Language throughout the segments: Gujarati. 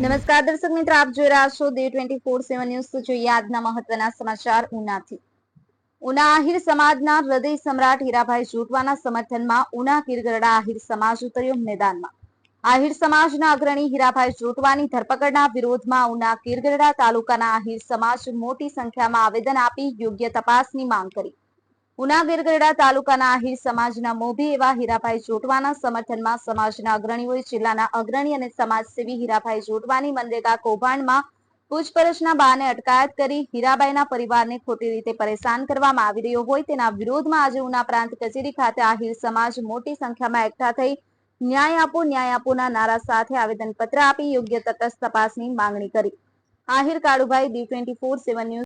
નમસ્કાર દર્શક મિત્રો, આપ જોઈ રહ્યા છો D twenty four seven news. તો જોઈએ આજના મહત્વના સમાચાર ઉનાથી. ઉના આહિર સમાજના હૃદય સમ્રાટ હીરાભાઈ જોટવાના સમર્થનમાં ઉના કિરગરડા આહિર સમાજ ઉતર્યો મેદાનમાં. આહિર સમાજના અગ્રણી હીરાભાઈ જોટવાની ધરપકડના વિરોધમાં ઉના ગીરગરડા તાલુકાના આહિર સમાજ મોટી સંખ્યામાં આવેદન આપી યોગ્ય તપાસની માંગ કરી. ઉના ગીરગરડા તાલુકાના આહિર સમાજના મોભી એવા હીરાભાઈ જોટવાના સમર્થનમાં સમાજના અગ્રણીઓએ જિલ્લાના અગ્રણી અને સમાજસેવી હીરાભાઈ જોટવાની મનરેગા કૌભાંડમાં પૂછપરછના બહાને અટકાયત કરી હીરાબાઈના પરિવારને ખોટી રીતે પરેશાન કરવામાં આવી રહ્યો હોય તેના વિરોધમાં આજે ઉના પ્રાંત કચેરી ખાતે આહિર સમાજ મોટી સંખ્યામાં એકઠા થઈ ન્યાય આપો, ન્યાય આપોના નારા સાથે આવેદનપત્ર આપી યોગ્ય તટસ્થ તપાસની માંગણી કરી. Ahir Kalubhai, D twenty four seven news.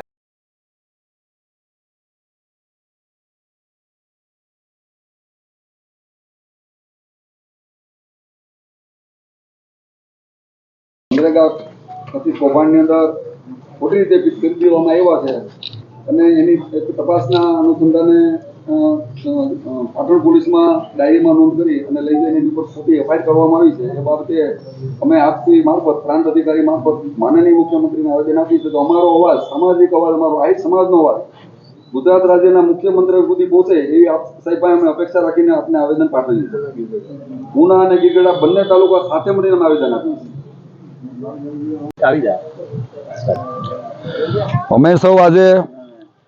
MNREGA કથિત કૌભાંડની અંદર ખોટી રીતે કરી આવ્યા છે. અને એની તપાસના અનુસંધાને પાટણ પોલીસમાં ડાયરીમાં નોંધ કરી અને લઈ જઈને એની ઉપર ખોટી એફઆઈઆર કરવામાં આવી છે. એ બાબતે અમે આપતી મારફત, પ્રાંત અધિકારી મારફત માનનીય મુખ્યમંત્રીને આવેદન આપ્યું છે. તો અમારો અવાજ, સામાજિક અવાજ, અમારો આહિત સમાજનો અવાજ ગુજરાત રાજ્યના મુખ્યમંત્રી સુધી પહોંચે એવી આપ સાહેબ અમે અપેક્ષા રાખીને આપને આવેદન પાઠવી છે ઉના અને ગીરગઢા બંને તાલુકા સાથે મળીને આવેદન આપ્યું છે અમે સૌ આજે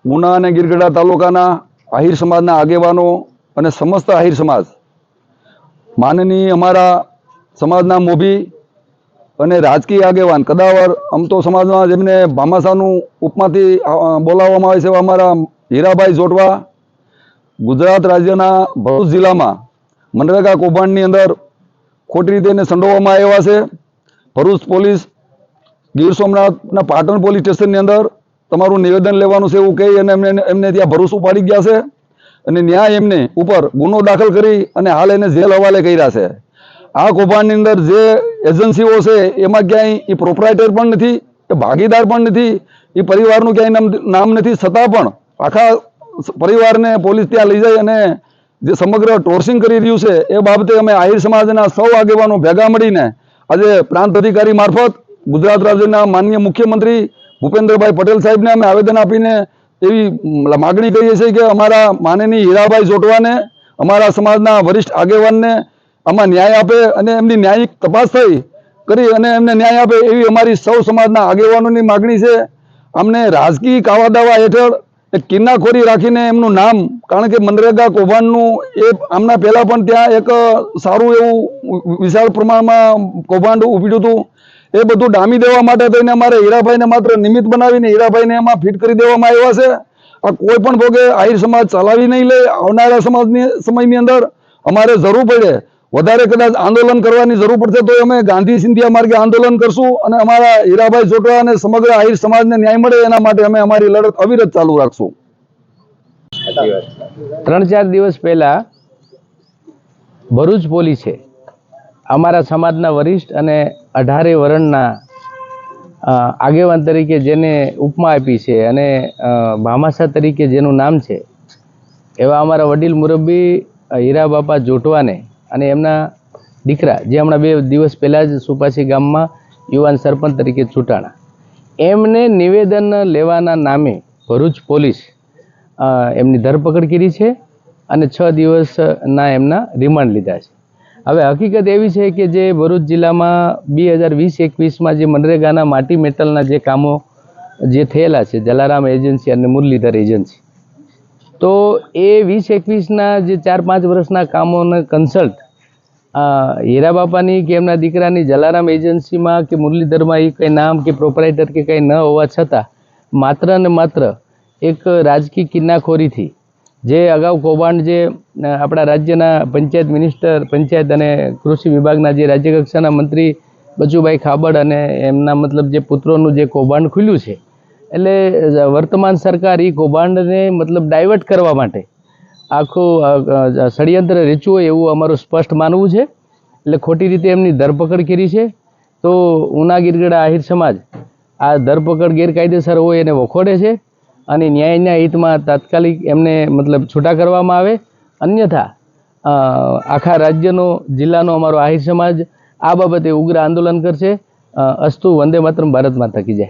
ઉના અને ગીરગઢા તાલુકાના આહિર સમાજના આગેવાનો અને સમસ્ત આહિર સમાજ, માનનીય અમારા સમાજના મોભી અને રાજકીય આગેવાન કદાવર અમતો સમાજમાં જેમને ભામાસાનું ઉપમાંથી બોલાવવામાં આવે છે અમારા હીરાભાઈ જોટવા, ગુજરાત રાજ્યના ભરૂચ જિલ્લામાં મનરેગા કૌભાંડની અંદર ખોટી રીતે એને સંડોવવામાં આવ્યા છે. ભરૂચ પોલીસ, ગીર સોમનાથના પાટણ પોલીસ સ્ટેશનની અંદર તમારું નિવેદન લેવાનું છે એવું કહી અને એમને એમને ત્યાં ભરૂચ ઉપાડી ગયા છે. અને ન્યાય એમને ઉપર ગુનો દાખલ કરી અને હાલ એને જેલ હવાલે કર્યા છે. આ કૌભાંડની અંદર જે એજન્સીઓ છે, એમાં ક્યાંય એ પ્રોપરાઇટર પણ નથી, એ ભાગીદાર પણ નથી એ પરિવારનું ક્યાંય નામ નામ નથી, છતાં પણ આખા પરિવારને પોલીસ ત્યાં લઈ જાય અને જે સમગ્ર ટોર્સિંગ કરી રહ્યું છે, એ બાબતે અમે આહિર સમાજના સૌ આગેવાનો ભેગા મળીને આજે પ્રાંત અધિકારી મારફત ગુજરાત રાજ્યના માનનીય મુખ્યમંત્રી ભૂપેન્દ્રભાઈ પટેલ સાહેબને અમે આવેદન આપીને એવી માગણી કરીએ છીએ કે અમારા માનનીય હીરાભાઈ જોટવાને અમારા સમાજના વરિષ્ઠ આગેવાનને આમાં ન્યાય આપે અને એમની ન્યાયિક તપાસ થઈ કરી અને એમને ન્યાય આપે એવી અમારી સૌ સમાજના આગેવાનોની માગણી છે. અમને રાજકીય કાવાદાવા હેઠળ એક કિન્નાખોરી રાખીને એમનું નામ, કારણ કે મનરેગા કૌભાંડનું એ આમના પહેલાં પણ ત્યાં એક સારું એવું વિશાળ પ્રમાણમાં કૌભાંડ ઉભર્યું હતું. એ બધું ડામી દેવા માટે થઈને અમારે હીરાભાઈને માત્ર નિમિત્ત બનાવીને હીરાભાઈને એમાં ફિટ કરી દેવામાં આવ્યા છે. આ કોઈ પણ ભોગે આહિર સમાજ ચલાવી નહીં લે, આવનારા સમાજની, સમયની અંદર અમારે જરૂર પડે વધારે કદાચ આંદોલન કરવાની જરૂર પડશે તો અમે ગાંધી સિંધિયા માર્ગે આંદોલન કરશું અને અમારા હીરાભાઈ જોટવા અને સમગ્ર આહિર સમાજને ન્યાય મળે એના માટે અમે અમારી લડત અવિરત ચાલુ રાખશું. ત્રણ ચાર દિવસ પહેલા ભરૂચ પોલીસે અમારા સમાજના વરિષ્ઠ અને અઢારે વરણના આગેવાન તરીકે જેને ઉપમા આપી છે અને અ, ભામાસા તરીકે જેનું નામ છે એવા અમારા વડીલ મુરબ્બી હીરા બાપા જોટવાને અને એમના દીકરા, જે હમણાં બે દિવસ પહેલાં જ સુપાસી ગામમાં યુવાન સરપંચ તરીકે ચૂંટાણા. એમને નિવેદન લેવાના નામે ભરૂચ પોલીસ એમની ધરપકડ કરી છે અને છ દિવસના એમના રિમાન્ડ લીધા છે. હવે હકીકત એવી છે કે જે ભરૂચ જિલ્લામાં બે હજાર વીસ એકવીસમાં જે મનરેગાના માટી મેટલના જે કામો જે થયેલા છે, જલારામ એજન્સી અને મુરલીધર એજન્સી, તો એ વીસ એકવીસના જે ચાર પાંચ વર્ષના કામોને કન્સલ્ટ હીરા બાપાની કે એમના દીકરાની જલારામ એજન્સીમાં કે મુરલીધરમાં એ કંઈ નામ કે પ્રોપરાઇટર કે કંઈ ન હોવા છતાં માત્ર ને માત્ર એક રાજકીય કિન્નાખોરીથી જે અગાઉ કૌભાંડ જે આપણા રાજ્યના પંચાયત મિનિસ્ટર, પંચાયત અને કૃષિ વિભાગના જે રાજ્ય કક્ષાના મંત્રી બચુભાઈ ખાબડ અને એમના મતલબ જે પુત્રોનું જે કૌભાંડ ખુલ્યું છે. એટલે વર્તમાન સરકાર એ કૌભાંડને મતલબ ડાયવર્ટ કરવા માટે આખું ષડયંત્ર રચ્યું હોય એવું અમારું સ્પષ્ટ માનવું છે. એટલે ખોટી રીતે એમની ધરપકડ કરી છે. તો ઉના ગીરગઢ આહિર સમાજ આ ધરપકડ ગેરકાયદેસર હોય એને વખોડે છે અને ન્યાયના હિતમાં તાત્કાલિક એમને મતલબ છૂટા કરવામાં આવે. અન્યથા આખા રાજ્યનો, જિલ્લાનો અમારો આહિર સમાજ આ બાબતે ઉગ્ર આંદોલન કરશે. અસ્તુ વંદે માતરમ, ભારત માતા કી જય.